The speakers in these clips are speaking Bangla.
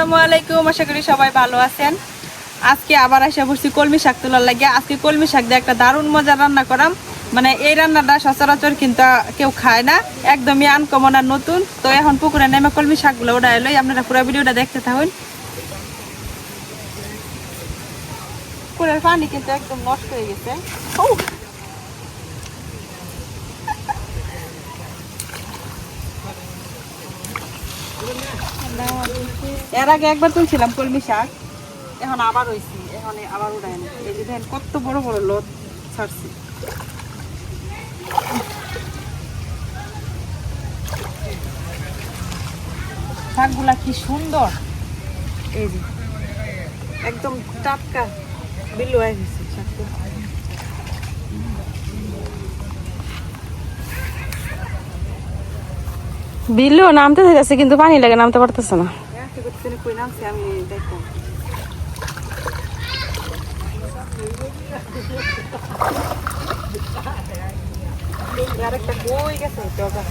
আসসালামু আলাইকুম, আশা করি সবাই ভালো আছেন। আজকে আবার আসা বসছি কলমি শাক তোলার লাগে। আজকে কলমি শাক দিয়ে একটা দারুণ মজার রান্না করাম। মানে এই রান্নাটা সচরাচর কিন্তু কেউ খায় না। একদমই আনকমন আর নতুন। তো এখন পুকুরে নেমে কলমি শাকগুলো ওটা এলোই আপনারা পুরো ভিডিওটা দেখতে থাকুন। পুকুরের পানি কিন্তু একদম নষ্ট হয়ে গেছে। এর আগে একবার তুলছিলাম কলমি শাক, এখন আবার হয়েছি এখন আবার উড়ায় এই যে কত বড় বড় লোদ ছাড়ছি। শাকগুলা কি সুন্দর। এই যে, একদম টাটকা বিলু হয়ে গেছে বিল্লু নামতে থাকতেছে কিন্তু পানি লাগে, নামতে পারতেছে না। একটু করতে কই নামছি আমি দেখলাম আরেকটা কই গেছে জগা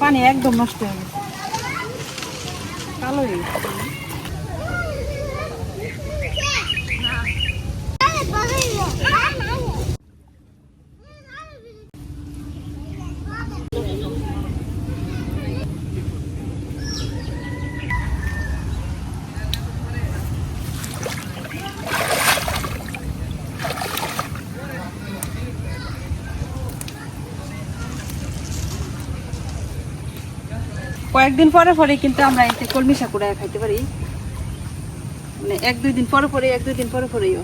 পানি একদম নষ্ট হয়ে গেছে কয়েকদিন পরে পরে কিন্তু আমরা এতে কলমি উড়ায় খাইতে পারি। মানে এক, দুই দিন পরে পরে, এক, দুই দিন পরে পরেও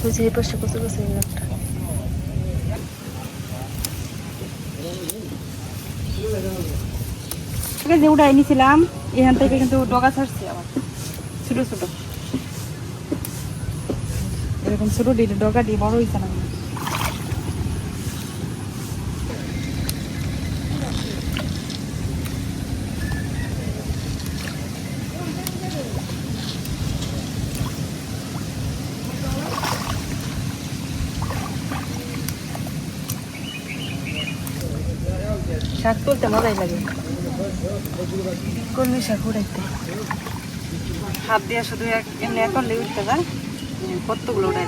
বুঝে এই পাশে কত গেছে? এই লোকটা যে উড়াই নিছিলাম, এখান থেকে কিন্তু ডগা ছাড়ছে আবার। ছোট ছোট। এরকম ছোট দিয়ে ডগা দিয়ে বড় হয়েছে না। শাক তুলতে মজাই লাগে। কলমি শাক উড়াইতে। হাত দিয়ে শুধু এক- এমনি এখন উঠতে যায় কতগুলো উড়াই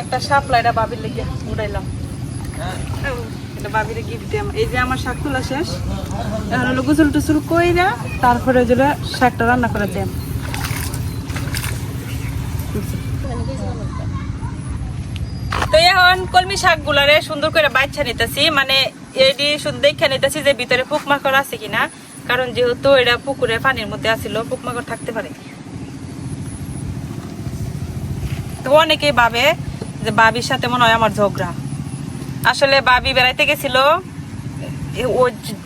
একটা শাপলা এটা বাবির লেগে উড়াইলাম। এটা বাবিরে গিফট দিলাম। এই যে আমার শাক তোলা শেষ এখন হলো গোসল টুসুল কইরা তারপরে যেটা শাকটা রান্না করে দেন তো এখন কলমি শাক গুলারে সুন্দর করে বাচ্চা নিতেছি মানে এটি শুধু দেখে নিতেছি যে ভিতরে পোকমাকড় আছে কিনা কারণ যেহেতু এটা পুকুরে পানির মধ্যে আছিল পোকমাকড় থাকতে পারে। তো অনেকেই ভাবে যে বাবির সাথে মনে হয় আমার ঝগড়া। আসলে বাবি বেড়াইতে গেছিল ও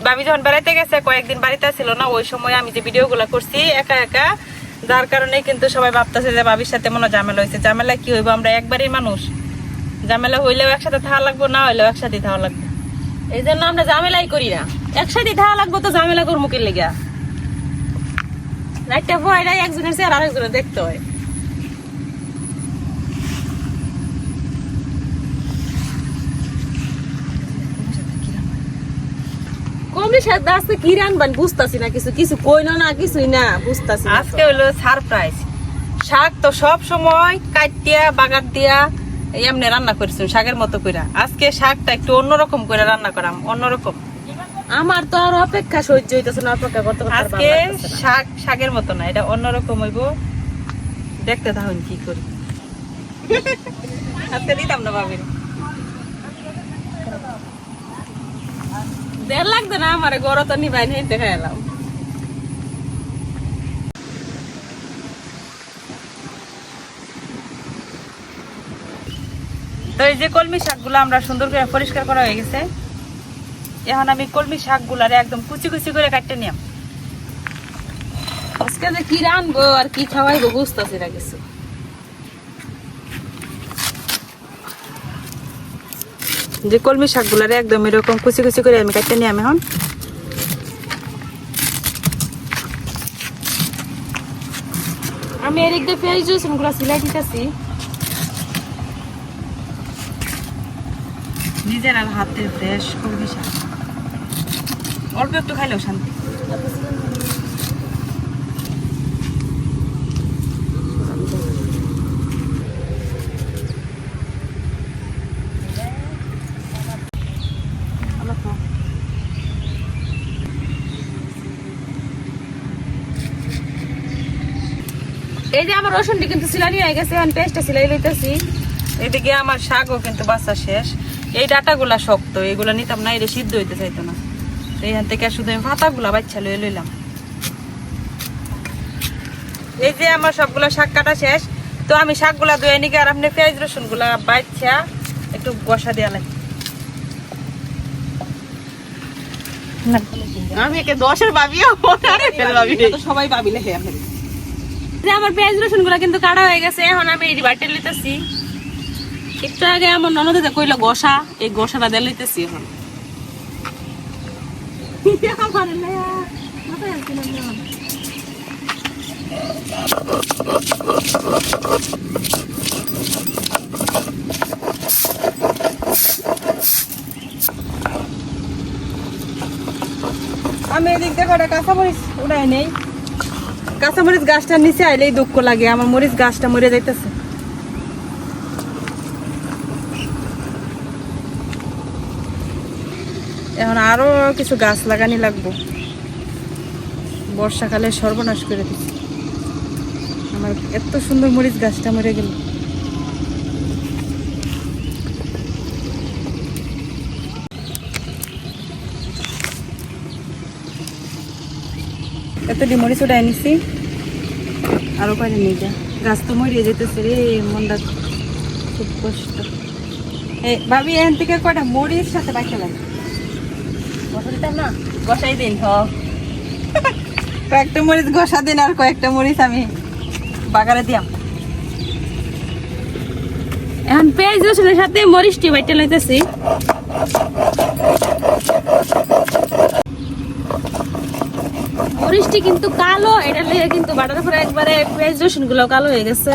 বাবি যখন বেড়াইতে গেছে, কয়েকদিন বাড়িতে ছিল না, ওই সময় আমি যে ভিডিওগুলো করছি একা একা, যার কারণে কিন্তু সবাই ভাবতেছে যে বাবির সাথে মনে ঝামেলা হয়েছে। ঝামেলা কি হইব? আমরা একবারই মানুষ। ঝামেলা হইলেও একসাথে থাকা লাগবো, না হইলেও একসাথে থাকা লাগবে। এই জন্য আমরা ঝামেলাই করি না। একসাথে ধারা লাগবো তো ঝামেলা করব কি লেগা রাইটটা ভয়টাই একজনের চেয়ে আর আরেকজনের দেখতে হয়। কমলি সাথে আজকে কি রানবান? বুঝতাছি না কিছু কিছু কইলো না কিছুই না বুঝতাছি আজকে হলো সারপ্রাইজ শাক তো সব সময় কাটিয়া বাগার দিয়া এমনি রান্না করছি শাকের মতো কইরা। আজকে শাকটা একটু অন্যরকম করে রান্না করাম অন্যরকম। আমার তো আর অপেক্ষা সহ্য হইতেছে না অপেক্ষা করতে আজকে শাক শাকের মতো না এটা অন্যরকম হইব। দেখতে থাকুন কি করি। আজকে দিতাম না ভাবির। দেড় লাগতো না আমার গরো তো নিবাই দেখা এলাম। তো এই যে কলমি শাকগুলো আমরা সুন্দর করে পরিষ্কার করা হয়ে গেছে, এখন আমি কলমি শাকগুলারে একদম কুচি কুচি করে কাটতে নিলাম আজকে যে কি রানবো আর কি খাওয়াইবো বুঝতেছি না কিছু। যে কলমি শাকগুলারে একদম এরকম কুচি কুচি করে আমি কাটতে নিলাম এখন। আমি এদিক দিয়ে পেঁয়াজ রসুনগুলো সিলাই দিতেছি। নিজের আর হাতে ফ্রেশ কলমি শাক। অল্প একটু খাইলেও শান্তি। এই যে আমার রসুনটি কিন্তু সিলানি হয়ে গেছে এখন পেঁয়াজটা সিলাই লইতেছি। এদিকে আমার শাকও কিন্তু বাচ্চা শেষ। এই ডাটাগুলা শক্ত এগুলা নিতাম না এটা সিদ্ধ হইতে চাইতো না। তো এখান থেকে শুধু আমি পাতাগুলা বাচ্চা লইলাম। এই যে আমার সবগুলা শাক কাটা শেষ। তো আমি শাকগুলা ধুয়ে নিকে আর আপনি পেঁয়াজ রসুনগুলা বাচ্চা একটু বসা দেওয়া লাগে আমি একে দশের ভাবিও সবাই ভাবিলে হে আমি যে আমার পেঁয়াজ রসুনগুলা কিন্তু কাটা হয়ে গেছে, এখন আমি এই বাটে লিতেছি একটু আগে আমার ননদে কইলো, গোসা এই গোসাটা দিয়ে লিতেছি এখন। আমি এদিক দিয়ে কটা কাঁচামরিচ উড়াই নেই। কাঁচামরিচ গাছটার নিচে আইলেই দুঃখ লাগে, আমার মরিচ গাছটা মরে যাইতেছে। এখন আরও কিছু গাছ লাগানি লাগবো। বর্ষাকালে সর্বনাশ করে দিচ্ছে আমার এত সুন্দর মরিচ গাছটা মরে গেল। এতটি মরিচ উঠাই নিছি। আরও কয়টা নিয়ে যা। গাছ তো মরিয়ে যেতেছে রে মনটা খুব কষ্ট। এই ভাবি এখান থেকে কয়টা মরিচ সাথে বাইকে লাগে গোসা দিতাম না দিন হ। কয়েকটা মরিচ গসা দিন আর কয়েকটা মরিচ আমি বাগারে দিয়াম। এখন পেঁয়াজ রসুনের সাথে মরিচটি বাইটে লইতেছি। মরিচটি কিন্তু কালো, এটা লেগে কিন্তু বাটার পরে একবারে পেঁয়াজ রসুনগুলো কালো হয়ে গেছে।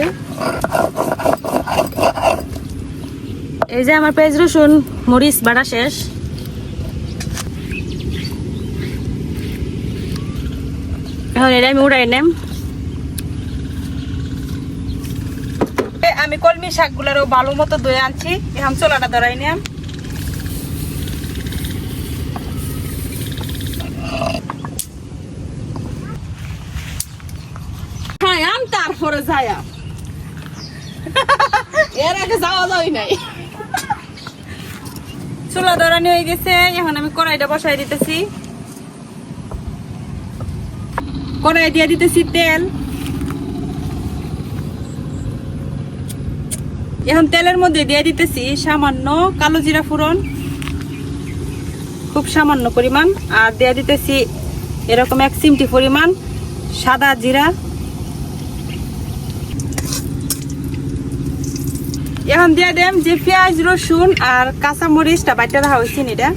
এই যে আমার পেঁয়াজ রসুন, মরিচ, বাটা শেষ। এখন এটা আমি উড়াই নেম। আমি কলমি শাকগুলারও ভালো মতো ধুয়ে আনছি। এখন চোলাটা ধরাই নিয়াম হ্যাঁ আম তারপরে যায়া এর আগে যাওয়া যাওয়াই নাই। চুলা ধরানি হয়ে গেছে, এখন আমি কড়াইটা বসাই দিতেছি। কড়াই দিয়ে দিতেছি তেল। এখন তেলের মধ্যে দিয়ে দিতেছি সামান্য কালো জিরা ফুরন খুব সামান্য পরিমাণ। আর দিয়ে দিতেছি এরকম এক চিমটি পরিমাণ সাদা জিরা। এখন দিয়ে দেম যে পেঁয়াজ, রসুন আর কাঁচা মরিচটা বাইটা রাখা হয়েছে এটা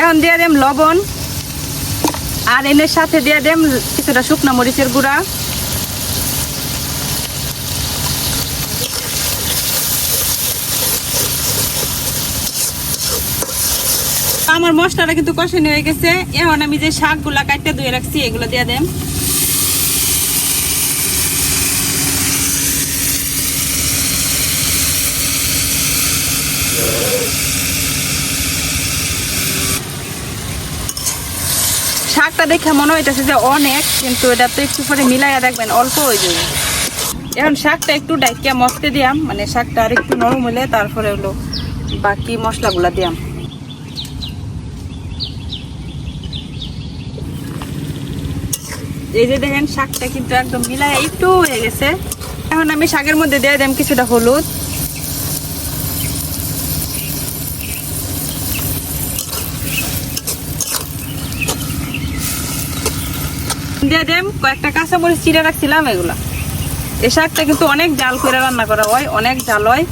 এখন দিয়ে দেম লবণ আর এনের সাথে দিয়ে দেম কিছুটা শুকনো মরিচের গুঁড়া। আমার মশলাটা কিন্তু কষানো হয়ে গেছে। এখন আমি যে শাকগুলা কাটতে ধুয়ে রাখছি, এগুলো দিয়ে দেম শাকটা দেখে মনে হইতেছে যে অনেক, কিন্তু এটা তো একটু পরে মিলাইয়া দেখবেন, অল্প হয়ে যাবে। এখন শাকটা একটু ডাইকিয়া মস্তে দিয়াম মানে শাকটা আর একটু নরম হলে তারপরে হলো বাকি মশলাগুলা দিয়াম। এই যে দেখেন শাকটা কিন্তু একদম মিলাই একটু হয়ে গেছে। এখন আমি শাকের মধ্যে দিয়ে দিলাম কিছুটা হলুদ। দিয়ে দেম কয়েকটা কাঁচামরিচ চিড়ে রাখছিলাম এগুলা। এই শাকটা কিন্তু অনেক জাল করে রান্না করা হয়, অনেক জাল হয়।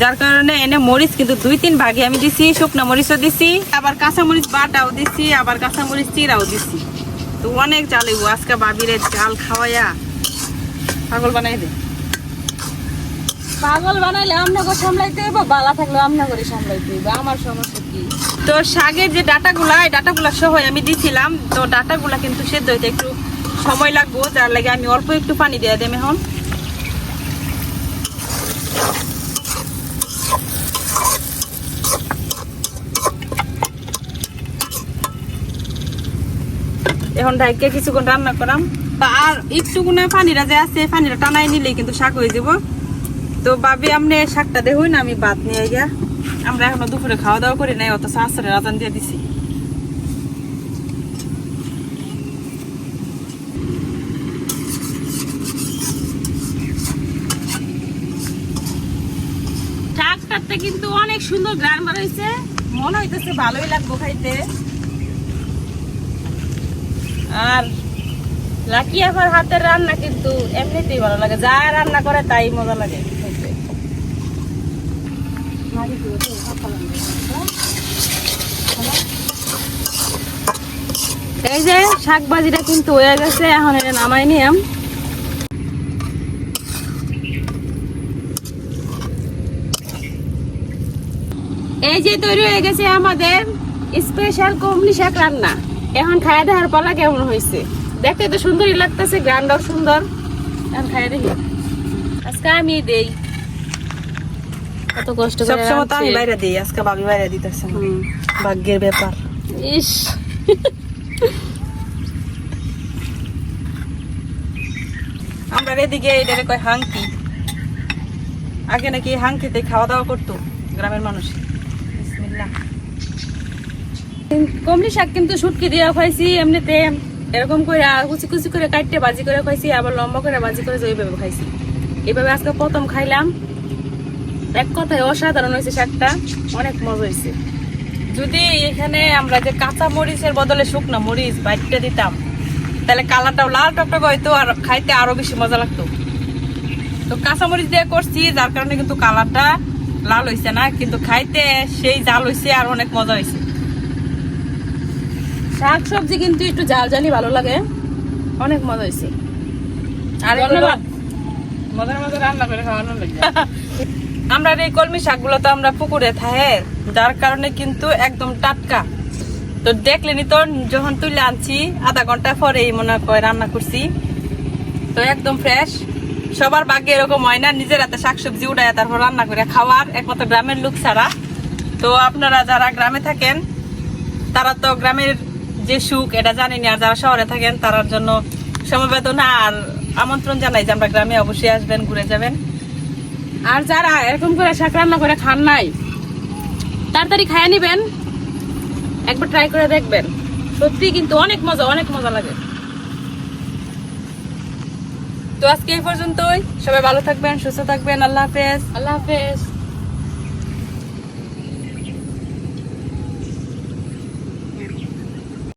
যার কারণে এনে মরিচ কিন্তু দুই তিন ভাগে আমি দিছি, শুকনো মরিচও দিছি, আবার কাঁচামরিচ বাটাও দিছি, আবার কাঁচামরিচ চিরাও দিছি। তো অনেক জাল হইব আজকে বাবিরে জাল খাওয়াইয়া পাগল বানাই দে। পাগল বানাইলে আমনাকে সামলাইতে হইব বালা থাকলে আমনা করে সামলাইতে হইব আমার সমস্যা কি? তো শাকের যে ডাটাগুলা এই ডাটাগুলা সহ আমি দিছিলাম তো ডাটাগুলা কিন্তু সেদ্ধ হইতে একটু সময় লাগবো যার লাগে আমি অল্প একটু পানি দিয়ে দেবে এখন। এখন ঢাইকে কিছুক্ষণ রান্না করাম। আর একটুকুনা পানিটা যে আছে, পানিটা টানাই নিলেই কিন্তু শাক হয়ে যাব। তো ভাবি আপনি শাকটা দেখুন না, আমি ভাত নিয়ে গিয়া আমরা এখনও দুপুরে খাওয়া দাওয়া করি নাই অত শাসরে রাজান দিয়ে দিছি। শাকটাতে কিন্তু অনেক সুন্দর গ্রান বার হয়েছে মনে হইতেছে ভালোই লাগবো খাইতে। আর লাকি আবার হাতের রান্না কিন্তু এমনিতেই ভালো লাগে। যা রান্না করে তাই মজা লাগে। এই যে শাক ভাজিটা কিন্তু হয়ে গেছে, এখন এটা নামাই নিয়াম। এই যে তৈরি হয়ে গেছে আমাদের স্পেশাল কমলি শাক রান্না। এখন খাইয়া দেখার পালা কেমন হয়েছে? দেখতে তো সুন্দরই লাগতেছে গ্রান্ডাও সুন্দর। এখন খাইয়া দেখি। আজকে আমি দেই। কত কষ্ট করে সবসময় তো আমি বাইরে দিই আজকে ভাবি বাইরে দিতেছে ভাগ্যের ব্যাপার। ইস। আমরা এদিকে এটারে কয় হাঙ্কি আগে নাকি হাঙ্কিতে খাওয়া দাওয়া করতো গ্রামের মানুষ। কমলি শাক কিন্তু শুটকি দিয়ে খাইছি এমনিতে এরকম করে কুচি কুচি করে কাটতে বাজি করে খাইছি আবার লম্বা করে বাজি করে এইভাবে খাইছি। এইভাবে আজকে প্রথম খাইলাম। এক কথায় অসাধারণ হয়েছে শাকটা, অনেক মজা হয়েছে। যদি এখানে আমরা যে কাঁচা মরিচের বদলে শুকনো মরিচ বাইটটা দিতাম, তাহলে কালারটাও লাল টকটক হইতো আর খাইতে আরও বেশি মজা লাগতো। তো কাঁচা মরিচ দিয়ে করছি, যার কারণে কিন্তু কালারটা লাল হয়েছে না, কিন্তু খাইতে সেই জাল হয়েছে আর অনেক মজা হয়েছে শাক সবজি কিন্তু একটু জাল জালি ভালো লাগে। অনেক মজা হয়েছে। আর ধন্যবাদ মজার রান্না করে খাওয়ানো আমরা এই কলমি শাকগুলো তো আমরা পুকুরে থাকে যার কারণে কিন্তু একদম টাটকা। তো দেখলেনি তো যখন তুলে আনছি আধা ঘণ্টা পরেই মনে হয় রান্না করছি। তো একদম ফ্রেশ সবার ভাগ্যে এরকম হয় না নিজের হাতে শাকসবজি উঠায় তারপর রান্না করে খাওয়ার একমাত্র গ্রামের লোক ছাড়া। তো আপনারা যারা গ্রামে থাকেন তারা তো গ্রামের যে সুখ, এটা জানেনি আর যারা শহরে থাকেন তার জন্য সমবেদনা আর আমন্ত্রণ জানাই যে আমরা গ্রামে অবশ্যই আসবেন, ঘুরে যাবেন। আর যারা এরকম করে শাক রান্না করে খান নাই, তাড়াতাড়ি খাইয়া নিবেন। একবার ট্রাই করে দেখবেন। সত্যি কিন্তু অনেক মজা অনেক মজা লাগে। তো আজকে এই পর্যন্তই। সবাই ভালো থাকবেন, সুস্থ থাকবেন। আল্লাহ হাফেজ। আল্লাহ হাফেজ।